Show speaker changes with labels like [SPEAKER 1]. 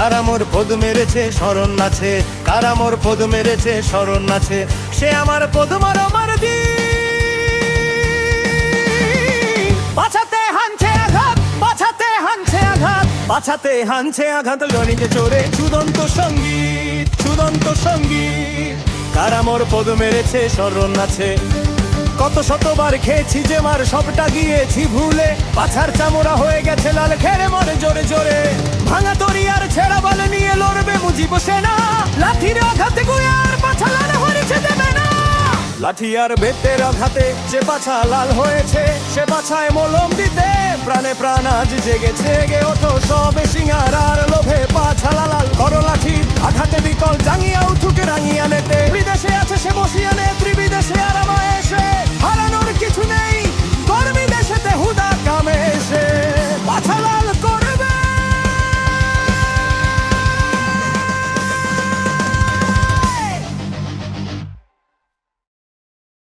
[SPEAKER 1] কারামোর পদ মেরেছে স্মরণ নাছে কারামোর পদ মেরেছে স্মরণ নাছে সে আমার পদ মার মার দি বাঁচাতে হানছে আঘাত বাঁচাতে হানছে আঘাত বাঁচাতে হানছে আঘাত। গণিতে চোরে চুদন্ত সংগীত চুদন্ত সংগীত। কারামোর পদ মেরেছে স্মরণ আছে। কত শতবার খেয়েছি যে মার সবটা গিয়েছি ভুলে। পাছার চামড়া হয়ে গেছে লাল খেরে, মরে জোরে জোরে। লড়বে না। লাঠির আঘাতে গুয়ার পাছা লাল হয়েছে, দেবে না। লাঠি আর বেতের আঘাতে যে পাছা লাল হয়েছে, সে পাছায় মলম দিতে প্রাণে প্রাণ আজ জেগেছে গে ওঠো সবে সিঙ্গার।